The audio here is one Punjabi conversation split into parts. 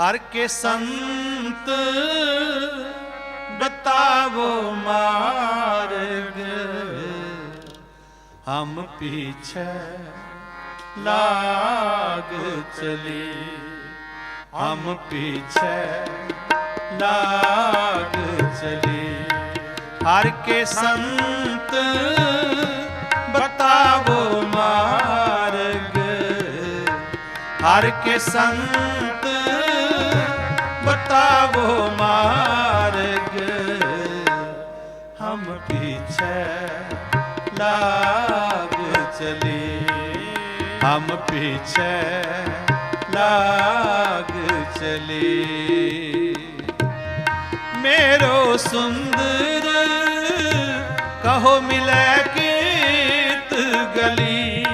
ਹਰ ਕੇ ਸੰਤ ਬਤਾਵੋ ਮਾਰਗ। ਹਮ ਪੀਛੇ ਲਾਗ ਚਲੀ। ਹਮ ਪੀਛੇ ਲਾਗ ਚਲੀ। ਹਰ ਕੇ ਸੰਤ ਬਤਾਵੋ ਮਾਰਗ। ਹਰ ਕੇ ਸੰਤ ਲਾਗ ਚਲੇ ਹਮ ਪੀਛੇ ਲਾਗ ਚਲੇ ਮੇਰੋ ਸੁੰਦਰ ਕਹੋ ਮਿਲੈ ਕੀਤ ਗਲੀ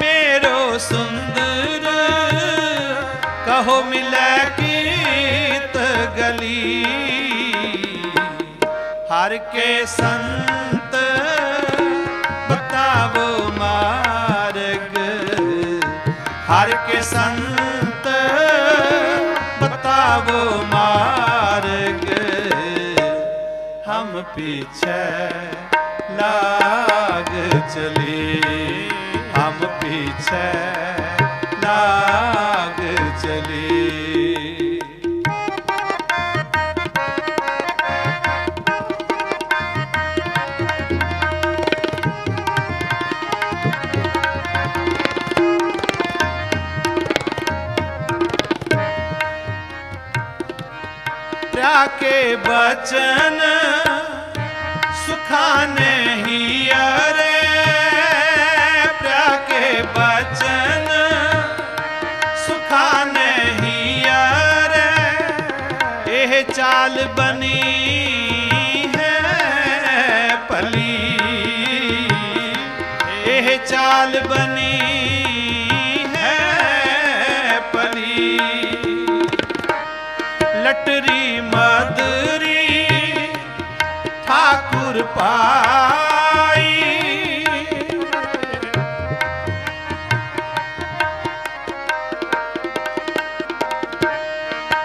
ਮੇਰੋ ਸੁੰਦਰ ਕਹੋ ਮਿਲੈ ਹਰ ਕੇ ਸੰਤ ਬਤਾਵੋ ਮਾਰਗ। ਹਰ ਕੇ ਸੰਤ ਬਤਾਵੋ ਮਾਰਗ। ਹਮ ਪੀਛੇ ਲਾਗ ਚਲੇ, ਹਮ ਪੀਛੇ ਪਿਆ ਕੇ ਬਚਨ ਸੁਖਾ ਨਹੀਂ ਅਰੇ। ਪਿਆ ਕੇ ਬਚਨ ਸੁਖਾ ਨਹੀਂ ਅਰੇ। ਇਹ ਚਾਲ ਬਣੀ ਹੈ ਭਲੀ। ਇਹ ਚਾਲ ਬਣੀ ਪਾਈ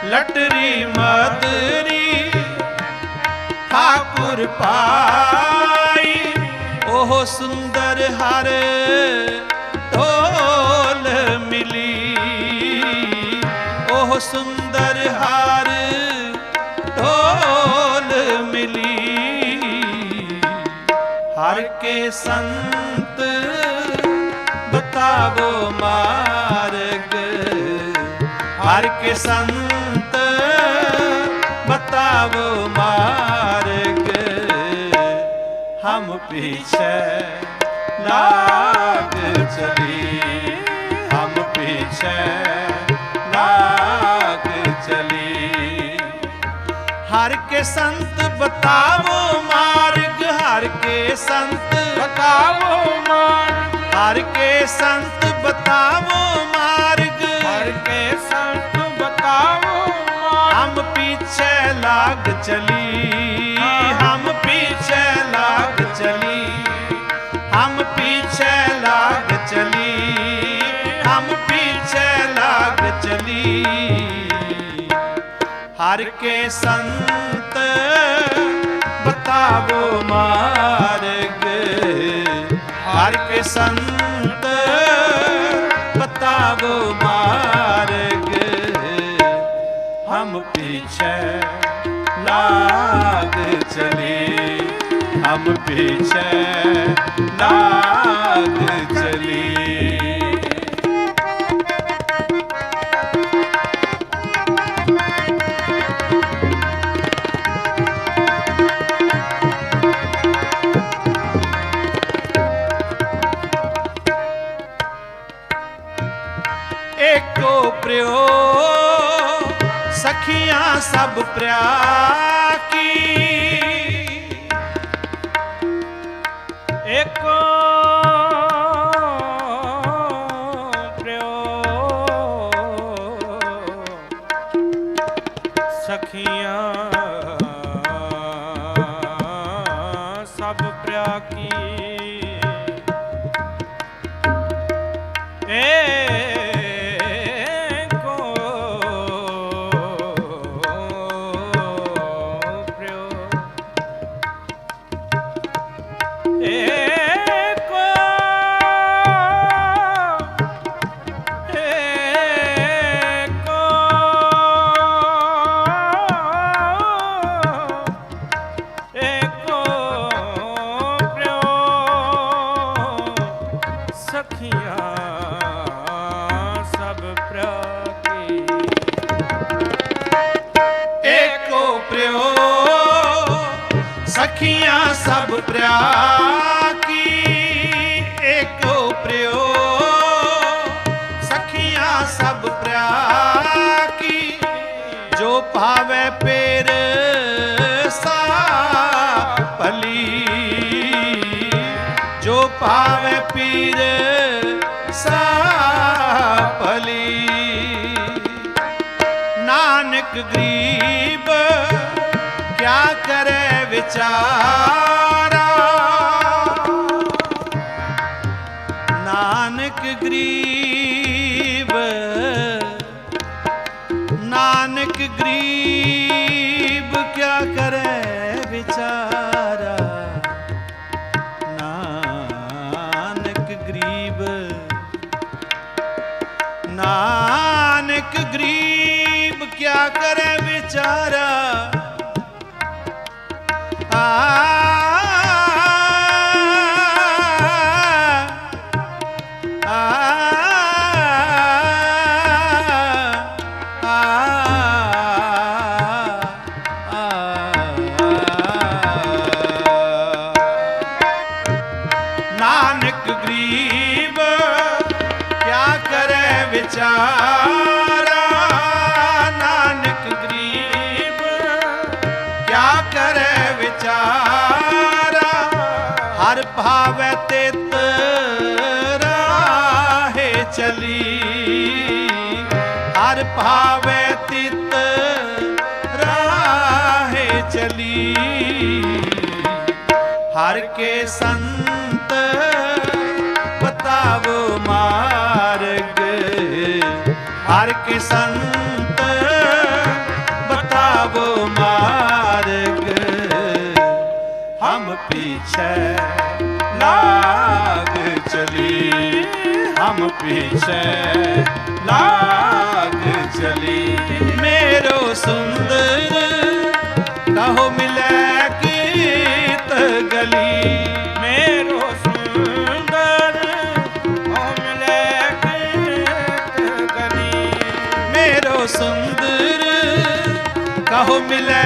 ਲਟਰੀ ਮਦਰੀ ਠਾਕੁਰ ਪਾਈ। ਉਹ ਸੁੰਦਰ ਹਰ ਢੋਲ ਮਿਲੀ। ਉਹ ਸੁੰਦਰ ਹਰ ਹਰ ਕੇ ਸੰਤ ਬਤਾਵੋ ਮਾਰਗ। ਹਰ ਕੇ ਸੰਤ ਬਤਾਵੋ ਮਾਰਗ। ਹਮ ਪੀਛੇ ਲਾਗ ਚਲੀ। ਹਮ ਪੀਛੇ ਲਾਗ ਚਲੀ। ਹਰ ਕੇ ਸੰਤ ਬਤਾਵੋ ਮਾਰਗ। ਹਰ ਕੇ ਸੰਤ ਬਤਾਵੋ ਮਾਰਗ। ਹਰ ਕੇ ਸੰਤ ਬਤਾਵੋ ਮਾਰਗ। ਹਰ ਕੇ ਸੰਤ ਬਤਾਵੋ ਮਾਰਗ। ਹਮ ਪੀਛੇ ਲਾਗ ਚਲੀ। ਹਮ ਪੀਛੇ ਲਾਗ ਚਲੀ। ਹਮ ਪੀਛੇ ਲਾਗ ਚਲੀ। ਹਮ ਪੀਛੇ ਲਾਗ ਚਲੀ। ਹਰ ਕੇ ਸੰਤ ਲਾਗੋ ਮਾਰਗ। ਹਰ ਕੇ ਸੰਤ ਬਤਾਵੋ ਮਾਰਗ। ਹਮ ਪੀਛੇ ਲਾਗ ਚਲੇ। ਹਮ ਪੀਛੇ ਲਾਗ ਚਲੇ। ਸਭ ਪ੍ਰਿਆ ਸਖੀਆਂ ਸਭ ਪ੍ਰਿਆ ਕੀ ਏਕੋ ਪ੍ਰਿਓ। ਸਖੀਆਂ ਸਭ ਪ੍ਰਿਆ ਕੀ ਜੋ ਭਾਵੇ ਪੇਰ ਸਾ ਭਲੀ। ਜੋ ਭਾਵੇ ਪੀਰ ਸਾ ਭਲੀ। ਨਾਨਕ ਗਰੀਬ ਵਿਚਾਰਾ। ਨਾਨਕ ਗਰੀਬ ਨਾਨਕ ਗਰੀਬ ਕਿਆ ਕਰੇ ਵਿਚਾਰਾ। ਨਾਨਕ ਗਰੀਬ ਨਾਨਕ ਗਰੀਬ ਕਿਆ ਕਰੇ ਵਿਚਾਰਾ। ਨਾਨਕ ਗਰੀਬ ਕਿਆ ਕਰੇ ਵਿਚਾਰ ਹਰ ਤਿਤ ਰਾਹੇ ਚਲੀ। ਹਰ ਭਾਵੈ ਤਿਤ ਰਾਹੇ ਚਲੀ। ਹਰ ਕੇ ਸੰਤ ਬਤਾਵੋ ਮਾਰਗ। ਹਰ ਕੇ ਸੰਤ ਬਤਾਵੋ ਮਾਰਗ। ਹਮ ਪੀਛੇ लाग चली हम पीछे लाग चली मेरो सुंदर कहो मिले गीत गली मेरो सुंदर कहो मिले गीत गली मेरो सुंदर कहो मिले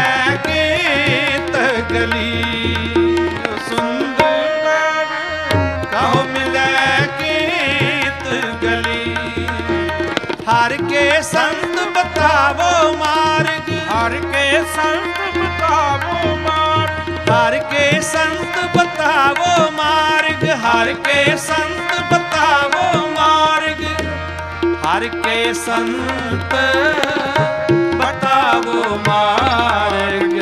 गीत गली ਹਰ ਕੇ ਸੰਤ ਬਤਾਵੋ ਮਾਰਗ। ਹਰ ਕੇ ਸੰਤ ਬਤਾਵੋ ਮਾਰਗ। ਹਰ ਕੇ ਸੰਤ ਬਤਾਵੋ ਮਾਰਗ। ਹਰ ਕੇ ਸੰਤ ਬਤਾਵੋ ਮਾਰਗ। ਹਰ ਕੇ ਸੰਤ ਬਤਾਵੋ ਮਾਰਗ।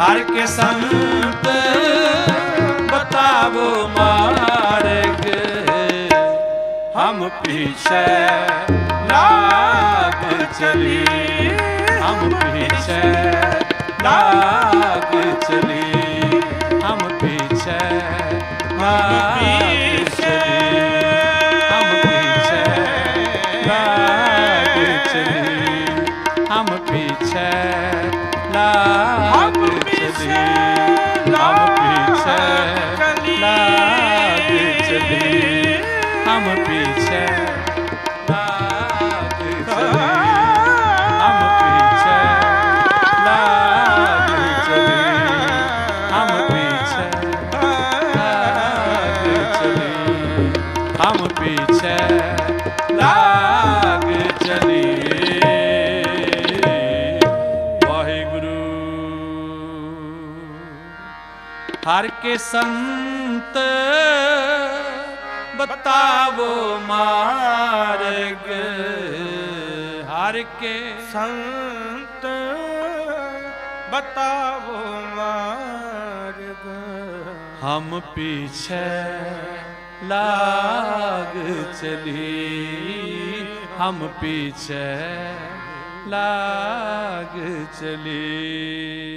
ਹਰ ਕੇ ਸੰਤ हम पीछे लाग चली हम पीछे लाग चली हम पीछे लाग चली हम ਹਮ ਪੀਛੇ ਹਮ ਪੀਛੇ ਲਾਗ ਚਲੇ ਵਾਹਿਗੁਰੂ ਹਰ ਕੇ ਸੰਗ ਪ੍ਰਭੂ ਮਾਰਗ, ਹਰ ਕੇ ਸੰਤ ਬਤਾਵੋ ਮਾਰਗ। ਹਮ ਪੀਛੇ ਲਾਗ ਚਲੀ, ਹਮ ਪੀਛੇ ਲਾਗ ਚਲੀ।